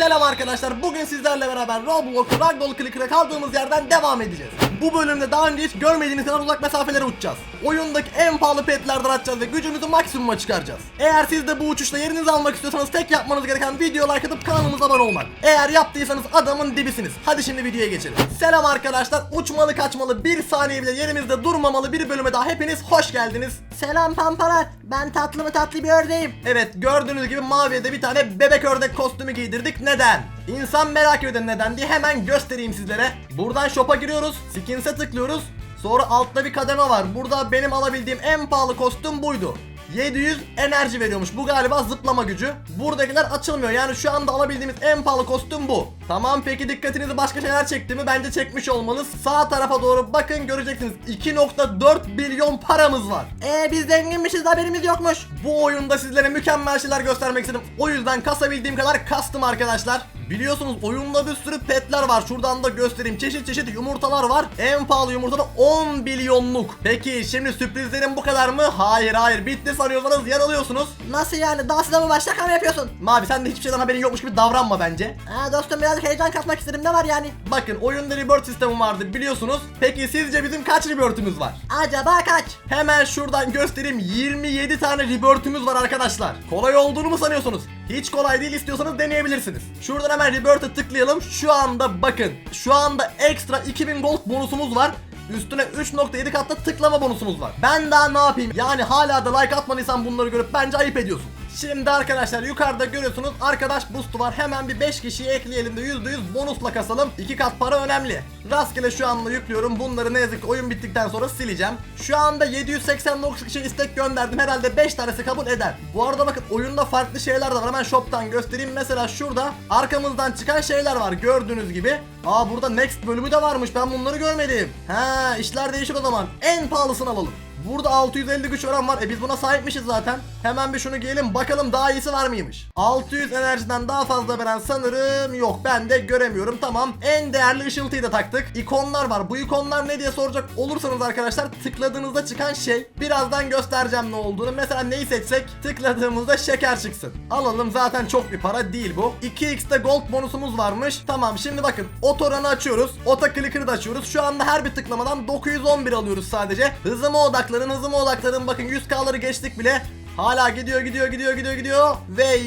Selam arkadaşlar. Bugün sizlerle beraber Roblox Ragdoll Clicker'a kaldığımız yerden devam edeceğiz. Bu bölümde daha önce hiç görmediğiniz kadar uzak mesafelere uçacağız. Oyundaki en pahalı petlerden atacağız ve gücümüzü maksimuma çıkaracağız. Eğer siz de bu uçuşta yerinizi almak istiyorsanız tek yapmanız gereken video like atıp kanalımıza abone olmak. Eğer yaptıysanız adamın dibisiniz. Hadi şimdi videoya geçelim. Selam arkadaşlar. Uçmalı kaçmalı bir saniye bile yerimizde durmamalı bir bölüme daha hepiniz hoş geldiniz. Selam pampalar. Ben tatlı mı tatlı bir ördeğim. Evet gördüğünüz gibi maviye de bir tane bebek ördek kostümü giydirdik. Neden? İnsan merak ediyor neden diye hemen göstereyim sizlere. Buradan shop'a giriyoruz. Skins'e tıklıyoruz. Sonra altta bir kademe var. Burada benim alabildiğim en pahalı kostüm buydu. 700 enerji veriyormuş. Bu galiba zıplama gücü. Buradakiler açılmıyor. Yani şu anda alabildiğimiz en pahalı kostüm bu. Tamam peki dikkatinizi başka şeyler çekti mi? Bence çekmiş olmanız. Sağ tarafa doğru bakın göreceksiniz. 2.4 milyon paramız var. Ee biz zenginmişiz haberimiz yokmuş. Bu oyunda sizlere mükemmel şeyler göstermek istedim. O yüzden kasabildiğim kadar kastım arkadaşlar. Biliyorsunuz oyunda bir sürü petler var. Şuradan da göstereyim. Çeşit çeşit yumurtalar var. En pahalı yumurta da 10 milyonluk. Peki şimdi sürprizlerim bu kadar mı? Hayır hayır. Bitti sanıyorsanız yanılıyorsunuz. Nasıl yani daha başta şaka mı yapıyorsun? Mavi sen de hiçbir şeyden haberin yokmuş gibi davranma bence. Ha dostum biraz heyecan katmak istedim ne var yani? Bakın oyunda rebirth sistemi vardı biliyorsunuz. Peki sizce bizim kaç rebirth'ümüz var? Acaba kaç? Hemen şuradan göstereyim 27 tane rebirth'ümüz var arkadaşlar. Kolay olduğunu mu sanıyorsunuz? Hiç kolay değil istiyorsanız deneyebilirsiniz. Şuradan hemen rebirth'e tıklayalım. Şu anda bakın. Şu anda ekstra 2000 gold bonusumuz var. Üstüne 3.7 katta tıklama bonusumuz var. Ben daha ne yapayım? Yani hala da like atmadıysan bunları görüp bence ayıp ediyorsun. Şimdi arkadaşlar yukarıda görüyorsunuz arkadaş boost'u var. Hemen bir 5 kişiyi ekleyelim de %100 bonusla kasalım. 2 kat para önemli. Rastgele şu anda yüklüyorum. Bunları ne yazık ki oyun bittikten sonra sileceğim. Şu anda 789 kişi istek gönderdim. Herhalde 5 tanesi kabul eder. Bu arada bakın oyunda farklı şeyler de var. Hemen shop'tan göstereyim. Mesela şurada arkamızdan çıkan şeyler var. Gördüğünüz gibi. Aa burada next bölümü de varmış. Ben bunları görmedim. Ha işler değişik o zaman. En pahalısını alalım. Burada 650 güç oran var. E biz buna sahipmişiz zaten. Hemen bir şunu giyelim. Bakalım daha iyisi var mıymış? 600 enerjiden daha fazla veren sanırım yok. Ben de göremiyorum. Tamam. En değerli ışıltıyı da taktık. İkonlar var. Bu ikonlar ne diye soracak olursanız arkadaşlar tıkladığınızda çıkan şey. Birazdan göstereceğim ne olduğunu. Mesela neyi seçsek tıkladığımızda şeker çıksın. Alalım zaten çok bir para değil bu. 2x'te gold bonusumuz varmış. Tamam şimdi bakın. Otoranı açıyoruz. Ota clicker'ı da açıyoruz. Şu anda her bir tıklamadan 911 alıyoruz sadece. Hızıma odaklanın hızıma odaklanın. Bakın 100k'ları geçtik bile. Hala gidiyor gidiyor gidiyor gidiyor gidiyor ve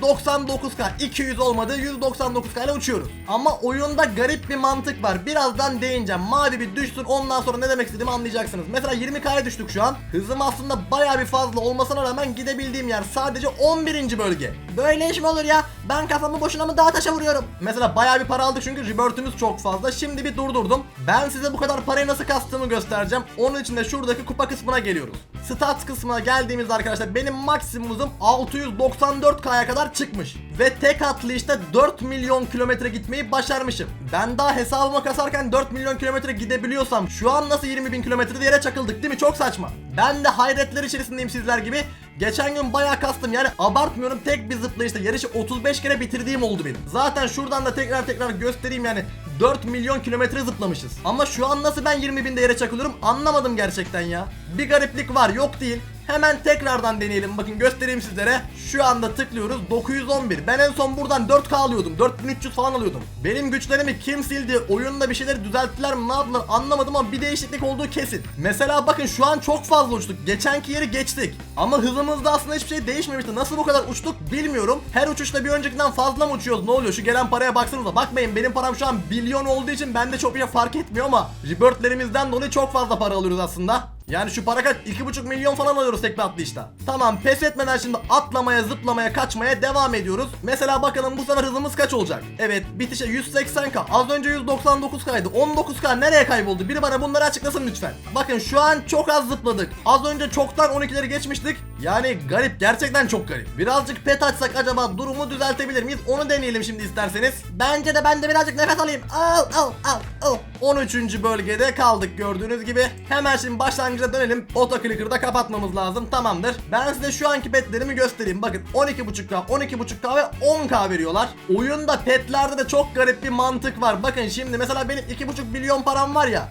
199k 200 olmadı 199k ile uçuyoruz. Ama oyunda garip bir mantık var. Birazdan değineceğim. Mavi bir düşsün ondan sonra ne demek istediğimi anlayacaksınız. Mesela 20k'ya düştük şu an. Hızım aslında baya bir fazla olmasına rağmen gidebildiğim yer sadece 11. bölge. Böyle iş mi olur ya? Ben kafamı boşuna mı dağa taşa vuruyorum? Mesela bayağı bir para aldık çünkü rebirth'ümüz çok fazla. Şimdi bir durdurdum. Ben size bu kadar parayı nasıl kastığımı göstereceğim. Onun için de şuradaki kupa kısmına geliyoruz. Stats kısmına geldiğimizde arkadaşlar benim maksimumum 694k'ya kadar çıkmış. Ve tek atlayışta 4 milyon kilometre gitmeyi başarmışım. Ben daha hesabıma kasarken 4 milyon kilometre gidebiliyorsam şu an nasıl 20 bin kilometre yere çakıldık değil mi? Çok saçma. Ben de hayretler içerisindeyim sizler gibi. Geçen gün bayağı kastım yani abartmıyorum tek bir zıplayışta yarışı 35 kere bitirdiğim oldu benim. Zaten şuradan da tekrar tekrar göstereyim yani 4 milyon kilometre zıplamışız. Ama şu an nasıl ben 20 binde yere çakılıyorum anlamadım gerçekten ya. Bir gariplik var yok değil. Hemen tekrardan deneyelim. Bakın göstereyim sizlere. Şu anda tıklıyoruz. 911. Ben en son buradan 4K alıyordum. 4300 falan alıyordum. Benim güçlerimi kim sildi? Oyunda bir şeyleri düzelttiler mi? Ne yaptılar? Anlamadım ama bir değişiklik olduğu kesin. Mesela bakın şu an çok fazla uçtuk. Geçenki yeri geçtik. Ama hızımızda aslında hiçbir şey değişmemişti. Nasıl bu kadar uçtuk bilmiyorum. Her uçuşta bir öncekinden fazla mı uçuyoruz? Ne oluyor? Şu gelen paraya baksanıza. Bakmayın benim param şu an milyon olduğu için bende çok bir şey fark etmiyor ama rebirthlerimizden dolayı çok fazla para alıyoruz aslında. Yani şu para kaç? 2,5 milyon falan alıyoruz tek bir atlayışta. Tamam pes etmeden şimdi atlamaya, zıplamaya, kaçmaya devam ediyoruz. Mesela bakalım bu sefer hızımız kaç olacak? Evet bitişe 180k. Az önce 199k'ydı. 19k nereye kayboldu? Biri bana bunları açıklasın lütfen. Bakın şu an çok az zıpladık. Az önce çoktan 12'leri geçmiştik. Yani garip gerçekten çok garip. Birazcık pet açsak acaba durumu düzeltebilir miyiz? Onu deneyelim şimdi isterseniz. Bence de ben de birazcık nefes alayım. Al al al al. 13. bölgede kaldık gördüğünüz gibi. Hemen şimdi başlangıca dönelim. Otoclicker'da kapatmamız lazım. Tamamdır. Ben size şu anki petlerimi göstereyim. Bakın 12.5K, 12.5K ve 10K veriyorlar. Oyunda petlerde de çok garip bir mantık var. Bakın şimdi mesela benim 2.5 milyon param var ya.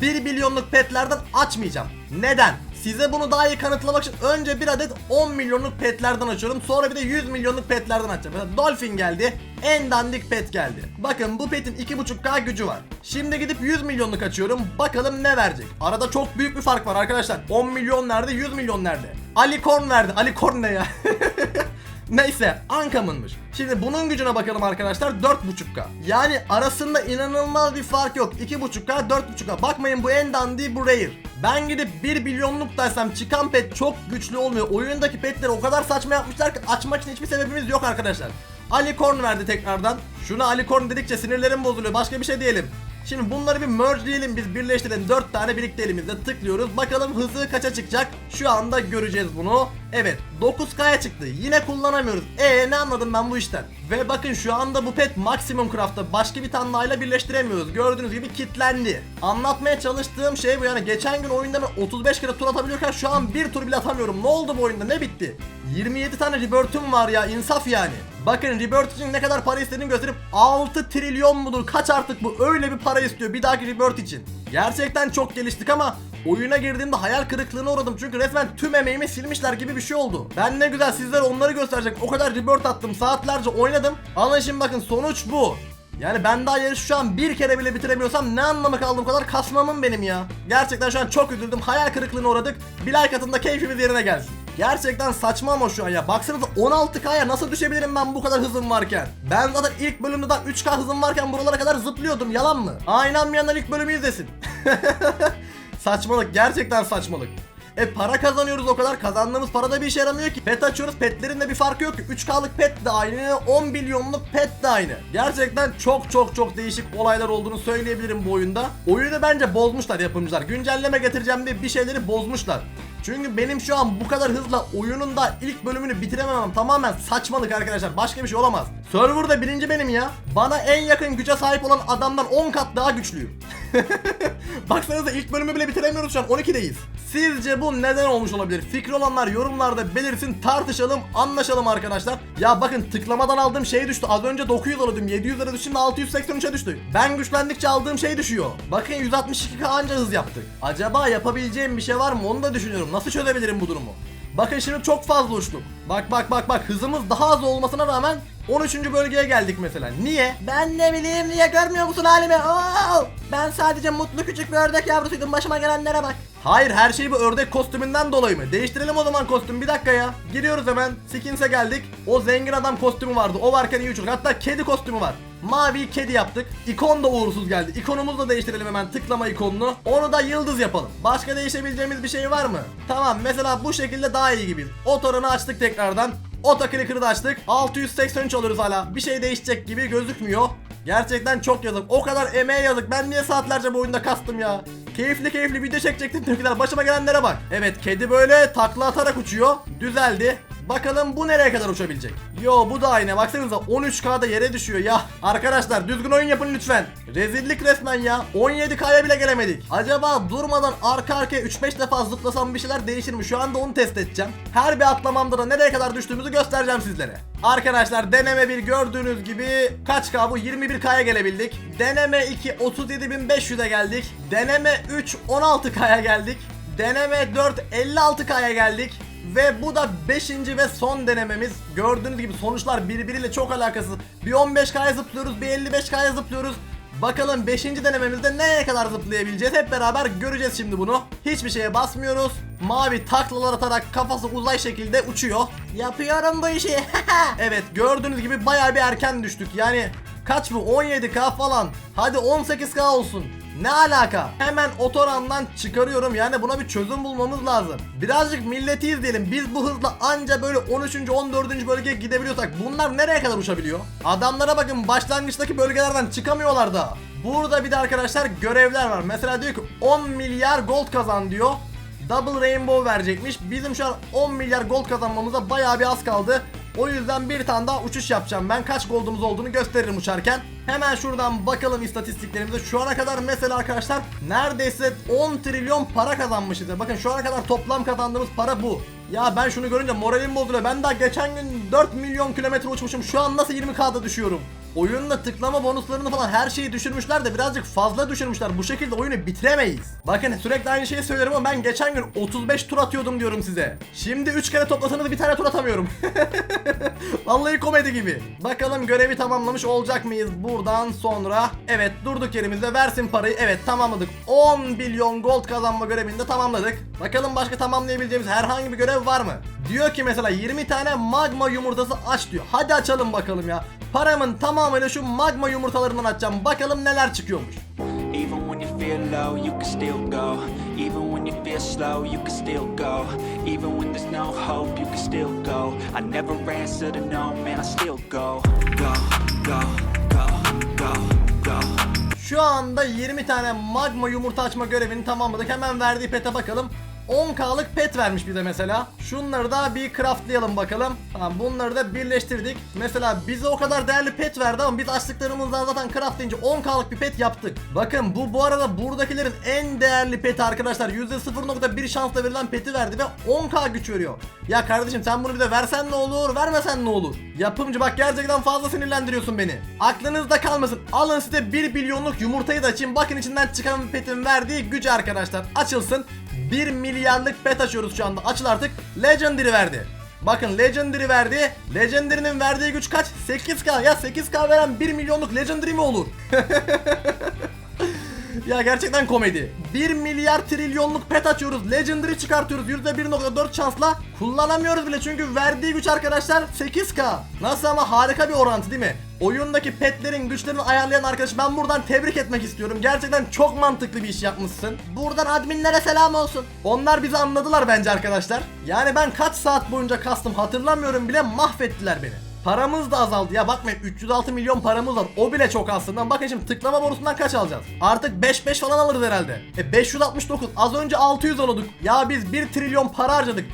1 milyonluk petlerden açmayacağım. Neden? Size bunu daha iyi kanıtlamak için önce bir adet 10 milyonluk petlerden açıyorum. Sonra bir de 100 milyonluk petlerden açacağım. Mesela Dolphin geldi. En dandik pet geldi. Bakın bu petin 2.5k gücü var. Şimdi gidip 100 milyonluk açıyorum. Bakalım ne verecek. Arada çok büyük bir fark var arkadaşlar. 10 milyon nerede 100 milyon nerede? Ali Korn verdi. Ali Korn ne ya? Neyse Uncommон'mış. Şimdi bunun gücüne bakalım arkadaşlar 4.5k. Yani arasında inanılmaz bir fark yok. 2.5k 4.5k. Bakmayın bu en dandiği bu rare. Ben gidip 1 milyonluk dersem çıkan pet çok güçlü olmuyor. Oyundaki petleri o kadar saçma yapmışlar ki açmak için hiçbir sebebimiz yok arkadaşlar. Ali Korn verdi tekrardan. Şuna Ali Korn dedikçe sinirlerim bozuluyor. Başka bir şey diyelim. Şimdi bunları bir merge'leyelim biz birleştirelim 4 tane birlikte elimizde tıklıyoruz bakalım hızı kaça çıkacak şu anda göreceğiz bunu Evet 9K'ya çıktı. Yine kullanamıyoruz. Eee ne anladım ben bu işten? Ve bakın şu anda bu pet maksimum craft'ta başka bir ile birleştiremiyoruz. Gördüğünüz gibi kilitlendi Anlatmaya çalıştığım şey bu yani geçen gün oyunda ben 35 kere tur atabiliyorken şu an bir tur bile atamıyorum. Ne oldu bu oyunda? Ne bitti? 27 tane rebirth'üm var ya insaf yani. Bakın Rebirth için ne kadar para istediğini gösterip 6 trilyon mudur kaç artık bu? Öyle bir para istiyor bir dahaki Rebirth için. Gerçekten çok geliştik ama oyuna girdiğimde hayal kırıklığına uğradım çünkü resmen tüm emeğimi silmişler gibi bir şey oldu. Ben ne güzel sizlere onları gösterecek o kadar Rebirth attım saatlerce oynadım. Alın şimdi bakın sonuç bu. Yani ben daha yarışı şu an bir kere bile bitiremiyorsam ne anlamı kaldı bu kadar kasmamın benim ya. Gerçekten şu an çok üzüldüm hayal kırıklığına uğradık. Bir like atın keyfimiz yerine gelsin. Gerçekten saçma ama şu an ya. Baksanıza 16K'ya nasıl düşebilirim ben bu kadar hızım varken? Ben zaten ilk bölümde daha 3K hızım varken buralara kadar zıplıyordum. Yalan mı? Aa inanmayanlar ilk bölümü izlesin. saçmalık. Gerçekten saçmalık. E para kazanıyoruz o kadar kazandığımız para da bir işe yaramıyor ki. Pet açıyoruz petlerin de bir farkı yok ki. 3K'lık pet de aynı 10 milyonluk pet de aynı. Gerçekten çok çok çok değişik olaylar olduğunu söyleyebilirim bu oyunda. Oyunu bence bozmuşlar yapımcılar. Güncelleme getireceğim diye bir şeyleri bozmuşlar. Çünkü benim şu an bu kadar hızla oyunun da ilk bölümünü bitirememem tamamen saçmalık arkadaşlar. Başka bir şey olamaz. Server'da birinci benim ya. Bana en yakın güce sahip olan adamdan 10 kat daha güçlüyüm. Baksanıza ilk bölümü bile bitiremiyoruz şu an 12'deyiz. Sizce bu neden olmuş olabilir? Fikri olanlar yorumlarda belirsin tartışalım anlaşalım arkadaşlar. Ya bakın tıklamadan aldığım şey düştü. Az önce 900 alıyordum 700 lira düştü şimdi 683'e düştü. Ben güçlendikçe aldığım şey düşüyor. Bakın 162k anca hız yaptık. Acaba yapabileceğim bir şey var mı onu da düşünüyorum. Nasıl çözebilirim bu durumu? Bakın şimdi çok fazla uçtuk. Bak bak bak bak hızımız daha az olmasına rağmen 13. bölgeye geldik mesela. Niye? Ben ne bileyim niye görmüyor musun halimi? Oo! Ben sadece mutlu küçük bir ördek yavrusuydum başıma gelenlere bak. Hayır her şey bu ördek kostümünden dolayı mı? Değiştirelim o zaman kostüm bir dakika ya. Giriyoruz hemen Skins'e geldik. O zengin adam kostümü vardı. O varken iyi uçurduk. Hatta kedi kostümü var. Mavi kedi yaptık. İkon da uğursuz geldi. İkonumuzu da değiştirelim hemen tıklama ikonunu. Onu da yıldız yapalım. Başka değişebileceğimiz bir şey var mı? Tamam mesela bu şekilde daha iyi gibiyiz. Otoranı açtık tekrardan. Oto clicker'ı da açtık. 683 alıyoruz hala. Bir şey değişecek gibi gözükmüyor. Gerçekten çok yazık. O kadar emeğe yazık. Ben niye saatlerce bu oyunda kastım ya? Keyifli keyifli video çekecektim tepkiler. Başıma gelenlere bak. Evet kedi böyle takla atarak uçuyor. Düzeldi. Bakalım bu nereye kadar uçabilecek? Yo bu da aynı. Baksanıza 13K'da yere düşüyor ya. Arkadaşlar düzgün oyun yapın lütfen. Rezillik resmen ya. 17K'ya bile gelemedik. Acaba durmadan arka arkaya 3-5 defa zıplasam bir şeyler değişir mi? Şu anda onu test edeceğim. Her bir atlamamda da nereye kadar düştüğümüzü göstereceğim sizlere. Arkadaşlar deneme 1 gördüğünüz gibi kaç K bu? 21K'ya gelebildik. Deneme 2 37.500'e geldik. Deneme 3 16K'ya geldik. Deneme 4 56K'ya geldik. Ve bu da 5. ve son denememiz. Gördüğünüz gibi sonuçlar birbiriyle çok alakasız. Bir 15K'ya zıplıyoruz, bir 55K'ya zıplıyoruz. Bakalım 5. denememizde nereye kadar zıplayabileceğiz hep beraber göreceğiz şimdi bunu. Hiçbir şeye basmıyoruz. Mavi taklalar atarak kafası uzay şekilde uçuyor. Yapıyorum bu işi. Evet gördüğünüz gibi bayağı bir erken düştük. Yani kaç bu 17k falan. Hadi 18k olsun. Ne alaka? Hemen otorandan çıkarıyorum yani buna bir çözüm bulmamız lazım. Birazcık milleti izleyelim. Biz bu hızla anca böyle 13. 14. bölgeye gidebiliyorsak bunlar nereye kadar uçabiliyor? Adamlara bakın başlangıçtaki bölgelerden çıkamıyorlar da. Burada bir de arkadaşlar görevler var. Mesela diyor ki 10 milyar gold kazan diyor. Double Rainbow verecekmiş. Bizim şu an 10 milyar gold kazanmamıza bayağı bir az kaldı. O yüzden bir tane daha uçuş yapacağım. Ben kaç goldumuz olduğunu gösteririm uçarken. Hemen şuradan bakalım istatistiklerimize. Şu ana kadar mesela arkadaşlar neredeyse 10 trilyon para kazanmışız. Bakın şu ana kadar toplam kazandığımız para bu. Ya ben şunu görünce moralim bozuluyor. Ben daha geçen gün 4 milyon kilometre uçmuşum. Şu an nasıl 20k'da düşüyorum? Oyunda tıklama bonuslarını falan her şeyi düşürmüşler de birazcık fazla düşürmüşler. Bu şekilde oyunu bitiremeyiz. Bakın sürekli aynı şeyi söylüyorum ama ben geçen gün 35 tur atıyordum diyorum size. Şimdi 3 kere toplasanız bir tane tur atamıyorum. Vallahi komedi gibi. Bakalım görevi tamamlamış olacak mıyız buradan sonra? Evet durduk yerimizde versin parayı. Evet tamamladık. 10 milyon gold kazanma görevini de tamamladık. Bakalım başka tamamlayabileceğimiz herhangi bir görev var mı? Diyor ki mesela 20 tane magma yumurtası aç diyor. Hadi açalım bakalım ya. Paramın tamamıyla şu magma yumurtalarından açacağım. Bakalım neler çıkıyormuş. Even when you feel low, you can still go. Even when you feel slow, you can still go. Even when there's no hope, you can still go. I never answer to no, man, I still go. Go, go, go, go, go. Şu anda 20 tane magma yumurta açma görevini tamamladık. Hemen verdiği pete bakalım. 10k'lık pet vermiş bize mesela. Şunları da bir craftlayalım bakalım. Tamam bunları da birleştirdik. Mesela bize o kadar değerli pet verdi ama biz açtıklarımızdan zaten craftlayınca 10k'lık bir pet yaptık. Bakın bu bu arada buradakilerin en değerli peti arkadaşlar. %0.1 şansla verilen peti verdi ve 10k güç veriyor. Ya kardeşim sen bunu bize versen ne olur vermesen ne olur? Yapımcı bak gerçekten fazla sinirlendiriyorsun beni. Aklınızda kalmasın. Alın size 1 milyonluk yumurtayı da açayım. Bakın içinden çıkan petin verdiği gücü arkadaşlar. Açılsın. 1 milyarlık pet açıyoruz şu anda. Açıl artık. Legendary verdi. Bakın Legendary verdi. Legendary'nin verdiği güç kaç? 8k. Ya 8k veren 1 milyonluk Legendary mi olur? Ya gerçekten komedi. 1 milyar trilyonluk pet açıyoruz. Legendary çıkartıyoruz. %1.4 şansla. Kullanamıyoruz bile çünkü verdiği güç arkadaşlar 8k. Nasıl ama harika bir orantı değil mi? Oyundaki petlerin güçlerini ayarlayan arkadaş ben buradan tebrik etmek istiyorum. Gerçekten çok mantıklı bir iş yapmışsın. Buradan adminlere selam olsun. Onlar bizi anladılar bence arkadaşlar. Yani ben kaç saat boyunca kastım hatırlamıyorum bile mahvettiler beni. Paramız da azaldı ya bakmayın 306 milyon paramız var o bile çok aslında bakın şimdi tıklama bonusundan kaç alacağız Artık 5-5 falan alırız herhalde E 569 az önce 600 oluyorduk Ya biz 1 trilyon para harcadık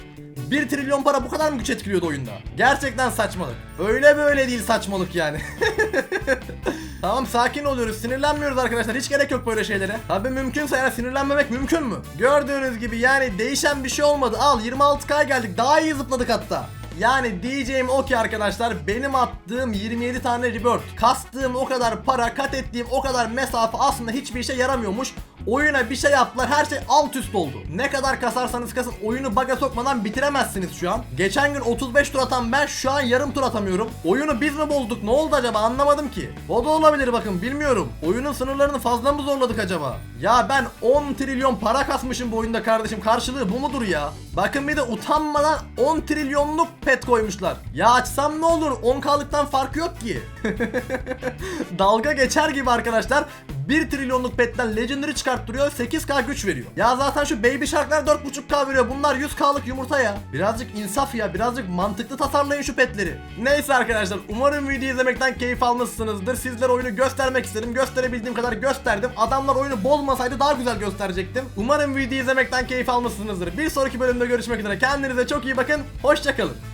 1 trilyon para bu kadar mı güç etkiliyordu oyunda? Gerçekten saçmalık. Öyle böyle değil saçmalık yani. tamam sakin oluyoruz. Sinirlenmiyoruz arkadaşlar. Hiç gerek yok böyle şeylere. Tabi mümkünse yani sinirlenmemek mümkün mü? Gördüğünüz gibi yani değişen bir şey olmadı. Al 26k geldik. Daha iyi zıpladık hatta. Yani diyeceğim o ki arkadaşlar benim attığım 27 tane rebirth, kastığım o kadar para, kat ettiğim o kadar mesafe aslında hiçbir işe yaramıyormuş. Oyuna bir şey yaptılar her şey alt üst oldu. Ne kadar kasarsanız kasın oyunu baga sokmadan bitiremezsiniz şu an. Geçen gün 35 tur atan ben şu an yarım tur atamıyorum. Oyunu biz mi bozduk ne oldu acaba anlamadım ki. O da olabilir bakın bilmiyorum. Oyunun sınırlarını fazla mı zorladık acaba? Ya ben 10 trilyon para kasmışım bu oyunda kardeşim karşılığı bu mudur ya? Bakın bir de utanmadan 10 trilyonluk pet koymuşlar. Ya açsam ne olur 10k'lıktan farkı yok ki. Dalga geçer gibi arkadaşlar. 1 trilyonluk petten legendary çıkarttırıyor 8k güç veriyor. Ya zaten şu baby sharklar 4.5k veriyor. Bunlar 100k'lık yumurta ya. Birazcık insaf ya. Birazcık mantıklı tasarlayın şu petleri. Neyse arkadaşlar umarım video izlemekten keyif almışsınızdır. Sizlere oyunu göstermek istedim. Gösterebildiğim kadar gösterdim. Adamlar oyunu bozmasaydı daha güzel gösterecektim. Umarım video izlemekten keyif almışsınızdır. Bir sonraki bölümde görüşmek üzere. Kendinize çok iyi bakın. Hoşçakalın.